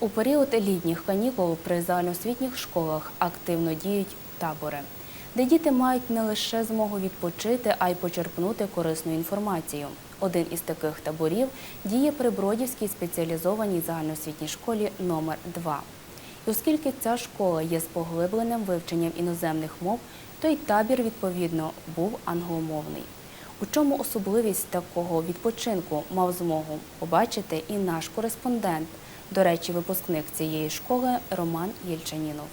У період літніх канікул при загальноосвітніх школах активно діють табори, де діти мають не лише змогу відпочити, а й почерпнути корисну інформацію. Один із таких таборів діє при Бродівській спеціалізованій загальноосвітній школі номер 2 І оскільки ця школа є з поглибленим вивченням іноземних мов, то й табір, відповідно, був англомовний. У чому особливість такого відпочинку мав змогу побачити і наш кореспондент, до речі, випускник цієї школи Роман Єльчанінов.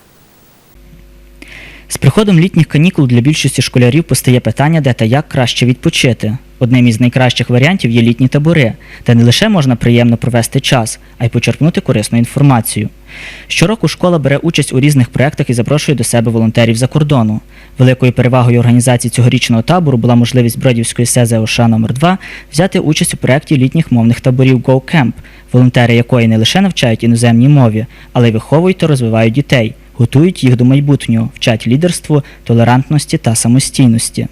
З приходом літніх канікул для більшості школярів постає питання, де та як краще відпочити. Одним із найкращих варіантів є літні табори, де не лише можна приємно провести час, а й почерпнути корисну інформацію. Щороку школа бере участь у різних проєктах і запрошує до себе волонтерів за кордону. Великою перевагою організації цьогорічного табору була можливість Бродівської СЗОШ номер 2 взяти участь у проєкті літніх мовних таборів Go Camp, волонтери якої не лише навчають іноземній мові, але й виховують та розвивають дітей, готують їх до майбутнього, вчать лідерству, толерантності та самостійності.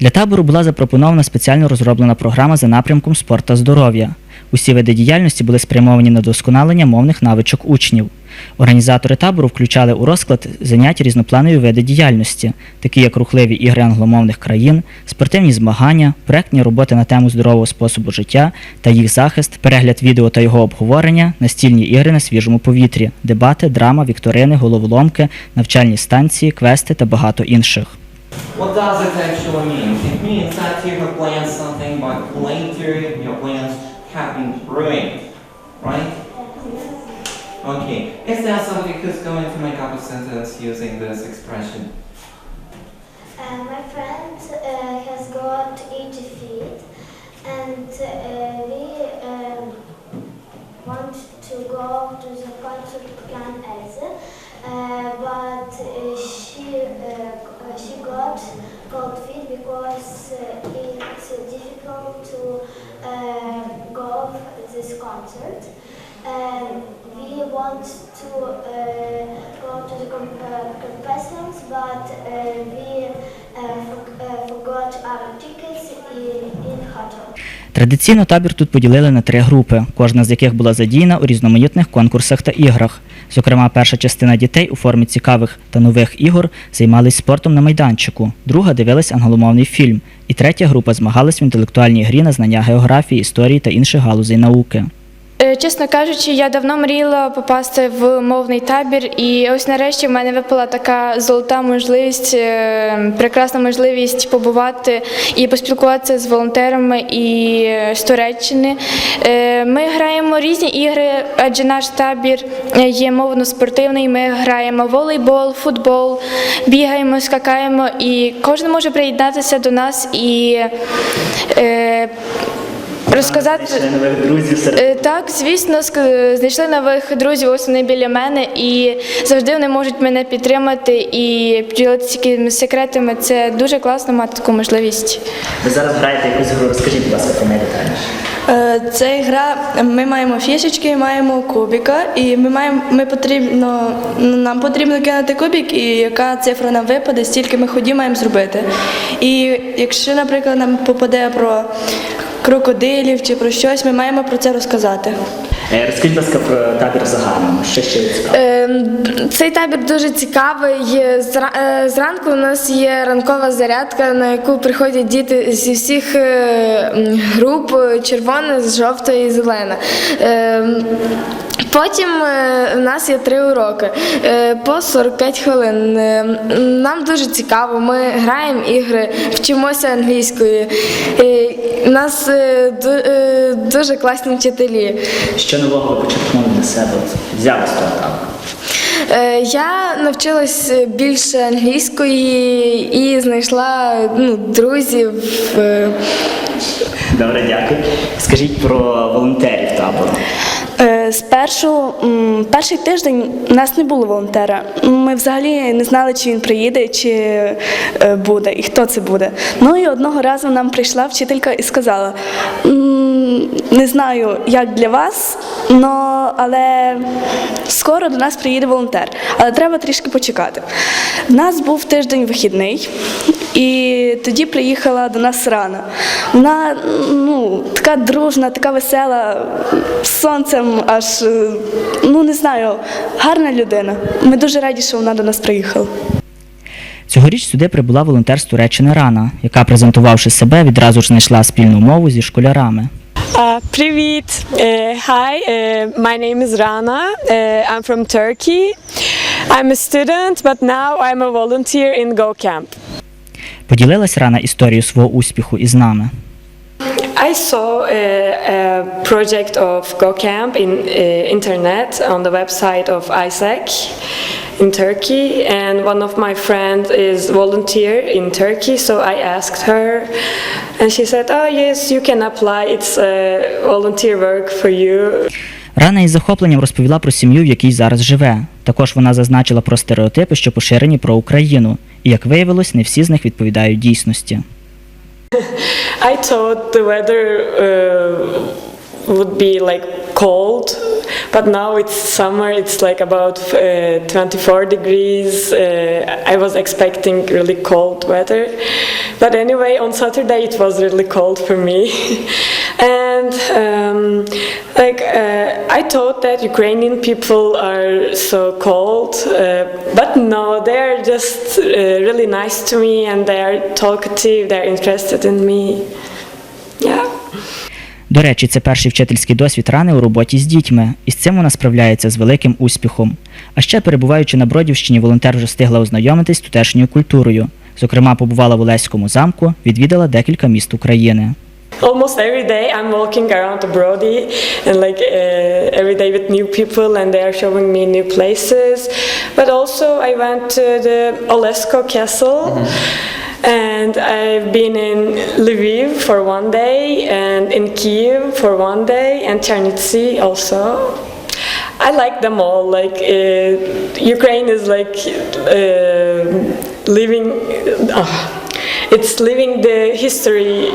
Для табору була запропонована спеціально розроблена програма за напрямком спорт та здоров'я. Усі види діяльності були спрямовані на досконалення мовних навичок учнів. Організатори табору включали у розклад занять різнопланові види діяльності, такі як рухливі ігри англомовних країн, спортивні змагання, проектні роботи на тему здорового способу життя та їх захист, перегляд відео та його обговорення, настільні ігри на свіжому повітрі, дебати, драма, вікторини, головоломки, навчальні станції, квести та багато інших. What does it actually mean? It means that you have something, but later your plans have been brewing, right? Okay. Is there somebody who's going to make up a sentence using this expression? Uh, my friend uh, has got 80 feet and uh, we um, want to go to the concert plan Elsa, uh, but uh, she uh, she got cold feet because it's difficult to go this concert. And we want to uh, go to the comp- uh, competitions, but uh, we forgot our tickets in, in hotel. Традиційно табір тут поділили на три групи, кожна з яких була задіяна у різноманітних конкурсах та іграх. Зокрема, перша частина дітей у формі цікавих та нових ігор займались спортом на майданчику, друга дивилась англомовний фільм, і третя група змагалась в інтелектуальній грі на знання географії, історії та інших галузей науки. Е, Чесно кажучи, я давно мріяла попасти в мовний табір, і ось нарешті в мене випала така золота можливість, е, прекрасна можливість побувати і поспілкуватися з волонтерами і е, з Туреччини. Ми граємо різні ігри, адже наш табір є мовно-спортивний. Ми граємо волейбол, футбол, бігаємо, скакаємо, і кожен може приєднатися до нас і розказати. нових друзів Е, Так, звісно, знайшли нових друзів, ось вони біля мене, і завжди вони можуть мене підтримати і поділитися якимись секретами. Це дуже класно мати таку можливість. Ви зараз граєте якусь гру, розкажіть, будь ласка, про неї детальніше. Е, Це гра. Ми маємо фішечки, маємо кубіка, і ми маємо. Ми потрібно нам потрібно кинути кубік, і яка цифра нам випаде, стільки ми ходів маємо зробити. І якщо, наприклад, нам попаде про крокодилів чи про щось, ми маємо про це розказати. Е, Розкажіть, будь ласка, про табір загальному. Що ще цікаво? Ем, Цей табір дуже цікавий. Зра- е, Зранку у нас є ранкова зарядка, на яку приходять діти зі всіх е, м, груп червона, жовта і зелена. Ем, Потім е, у нас є три уроки е, по 45 хвилин. Е, Нам дуже цікаво, ми граємо ігри, вчимося англійської. У нас ду- дуже класні вчителі. Що нового ви почерпнули для себе? Взяли з того? Е, Я навчилась більше англійської і знайшла ну, друзів. Добре, дякую. Скажіть про волонтерів табору. Е, Спершу перший тиждень у нас не було волонтера. Ми взагалі не знали, чи він приїде, чи е, буде, і хто це буде. Ну і одного разу нам прийшла вчителька і сказала: не знаю, як для вас, но, але скоро до нас приїде волонтер, але треба трішки почекати. У нас був тиждень вихідний, І тоді приїхала до нас рана. Вона ну, така дружна, така весела, з сонцем аж е, ну не знаю, гарна людина. Ми дуже раді, що вона до нас приїхала. Цьогоріч сюди прибула волонтер з Туреччини Рана, яка, презентувавши себе, відразу ж знайшла спільну мову зі школярами. Uh, привіт! Uh, hi, uh, my name is Rana. Uh, I'm from Turkey. I'm a student, but now I'm a volunteer in Go Camp. Поділилась Рана історією свого успіху із нами. I saw a, a project of Go Camp in uh, internet on the website of ISAC in Turkey, and one of my friends is volunteer in Turkey, so I asked her, and she said, "Oh yes, you can apply. It's uh, volunteer work for you." Рана із захопленням розповіла про сім'ю, в якій зараз живе. Також вона зазначила про стереотипи, що поширені про Україну, як виявилось, не всі з них відповідають дійсності. I thought the weather uh, would be like cold, but now it's summer. It's like about uh, 24 degrees. Uh, I was expecting really cold weather, but anyway, on Saturday it was really cold for me, and um, like uh, I thought that Ukrainian people are so cold, uh, but no, they are just uh, really nice to me, and they are talkative. They're interested in me. Yeah. До речі, це перший вчительський досвід рани у роботі з дітьми, і з цим вона справляється з великим успіхом. А ще, перебуваючи на Бродівщині, волонтер вже встигла ознайомитись з тутешньою культурою. Зокрема, побувала в Олеському замку, відвідала декілька міст України. Almost every day I'm walking around the Brody and like uh, every day with new people and they are showing me new places. But also I went to the Olesko Castle and I've been in Lviv for one day and in Kiev for one day and Chernivtsi also. I like them all. Like uh, Ukraine is like uh, living. Uh, it's living the history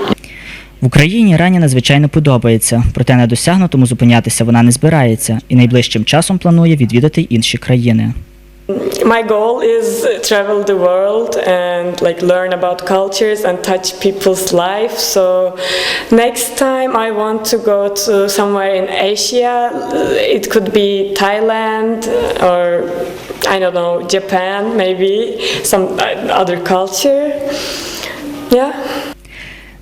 В Україні рані надзвичайно подобається, проте на досягнутому зупинятися вона не збирається і найближчим часом планує відвідати інші країни. My goal is travel the world and like learn about cultures and touch people's life. So next time I want to go to somewhere in Asia. It could be Thailand or I don't know Japan, maybe some other culture. Yeah.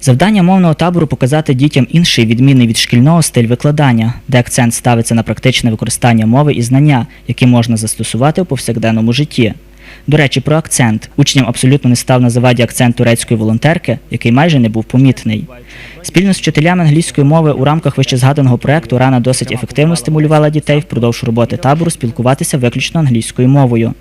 Завдання мовного табору показати дітям інший відмінний від шкільного стиль викладання, де акцент ставиться на практичне використання мови і знання, які можна застосувати у повсякденному житті. До речі, про акцент. Учням абсолютно не став на заваді акцент турецької волонтерки, який майже не був помітний. Спільно з вчителями англійської мови у рамках вищезгаданого проекту Рана досить ефективно стимулювала дітей впродовж роботи табору спілкуватися виключно англійською мовою.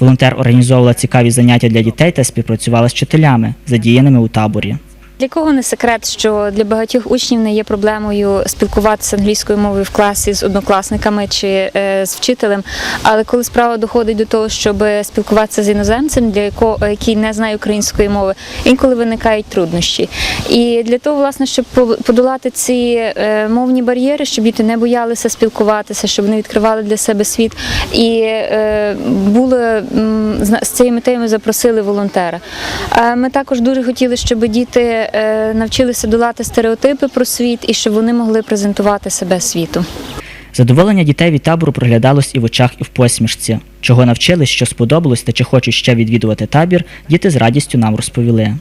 Волонтер організовувала цікаві заняття для дітей та співпрацювала з вчителями, задіяними у таборі. Для кого не секрет, що для багатьох учнів не є проблемою спілкуватися англійською мовою в класі з однокласниками чи е, з вчителем. Але коли справа доходить до того, щоб спілкуватися з іноземцем, для якого який не знає української мови, інколи виникають труднощі. І для того, власне, щоб по- подолати ці е, мовні бар'єри, щоб діти не боялися спілкуватися, щоб вони відкривали для себе світ. І е, були з цією метою ми запросили волонтера. Ми також дуже хотіли, щоб діти навчилися долати стереотипи про світ і щоб вони могли презентувати себе світу. Задоволення дітей від табору проглядалось і в очах, і в посмішці. Чого навчились, що сподобалось та чи хочуть ще відвідувати табір, діти з радістю нам розповіли.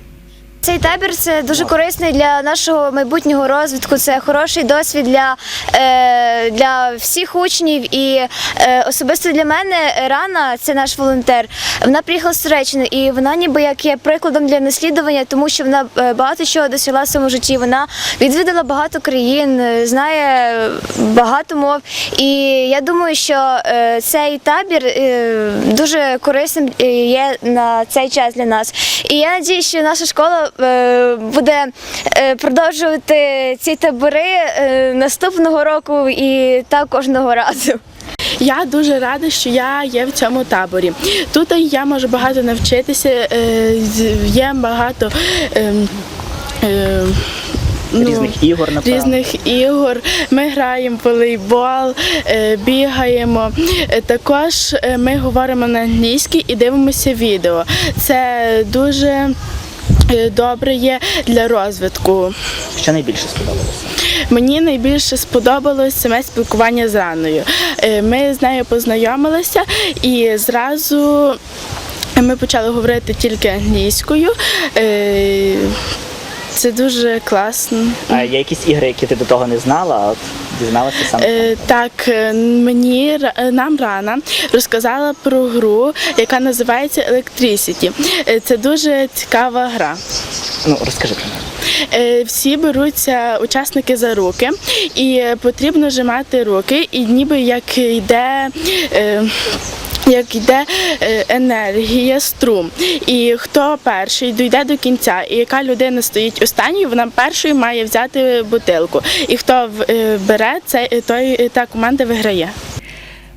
Цей табір це дуже корисний для нашого майбутнього розвитку. Це хороший досвід для, е, для всіх учнів. І е, особисто для мене Рана, це наш волонтер. Вона приїхала з Туреччини, і вона ніби як є прикладом для наслідування, тому що вона е, багато чого досягла в своєму житті. Вона відвідала багато країн, знає багато мов. І я думаю, що цей табір дуже корисним є на цей час для нас. І я надію, що наша школа буде е, продовжувати ці табори е, наступного року і так кожного разу. Я дуже рада, що я є в цьому таборі. Тут я можу багато навчитися, е, є багато. ем, е, ну, ігор, різних ігор. Ми граємо в волейбол, е, бігаємо. Е, Також е, ми говоримо на англійській і дивимося відео. Це дуже е, добре є для розвитку. Що найбільше сподобалося? Мені найбільше сподобалось саме спілкування з Раною. Е, Ми з нею познайомилися і зразу ми почали говорити тільки англійською. Це дуже класно. А є якісь ігри, які ти до того не знала, а от дізналася саме? Е, Так, е, мені е, нам рана розказала про гру, яка називається Electricity. Е, Це дуже цікава гра. Ну, розкажи про неї. Всі беруться учасники за руки, і потрібно жимати руки, і ніби як йде. е, Як йде е, енергія, струм, і хто перший дійде до кінця, і яка людина стоїть останньою, вона першою має взяти бутилку. І хто е, бере, це той та команда виграє.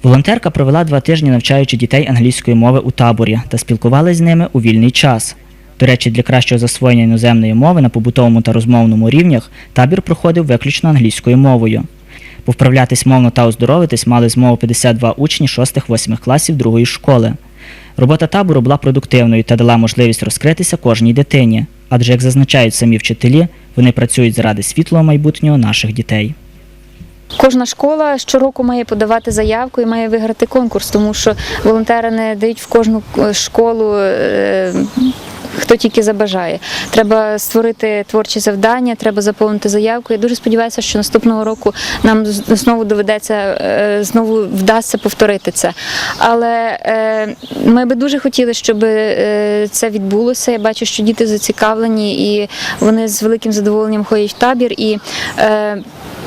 Волонтерка провела два тижні, навчаючи дітей англійської мови у таборі та спілкувалася з ними у вільний час. До речі, для кращого засвоєння іноземної мови на побутовому та розмовному рівнях табір проходив виключно англійською мовою. Повправлятись мовно та оздоровитись мали змогу 52 учні 6-8 класів другої школи. Робота табору була продуктивною та дала можливість розкритися кожній дитині, адже, як зазначають самі вчителі, вони працюють заради світлого майбутнього наших дітей. Кожна школа щороку має подавати заявку і має виграти конкурс, тому що волонтери не дають в кожну е, школу. Хто тільки забажає. Треба створити творчі завдання, треба заповнити заявку. Я дуже сподіваюся, що наступного року нам знову доведеться, е, знову вдасться повторити це. Але е, ми би дуже хотіли, щоб е, це відбулося. Я бачу, що діти зацікавлені і вони з великим задоволенням ходять в табір. І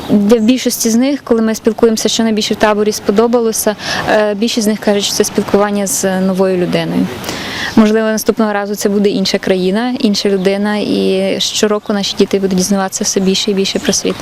для більшості з них, коли ми спілкуємося, що найбільше в таборі сподобалося, більшість з них кажуть, що це спілкування з новою людиною. Можливо, наступного разу це буде інша країна, інша людина, і щороку наші діти будуть дізнаватися все більше і більше про світ.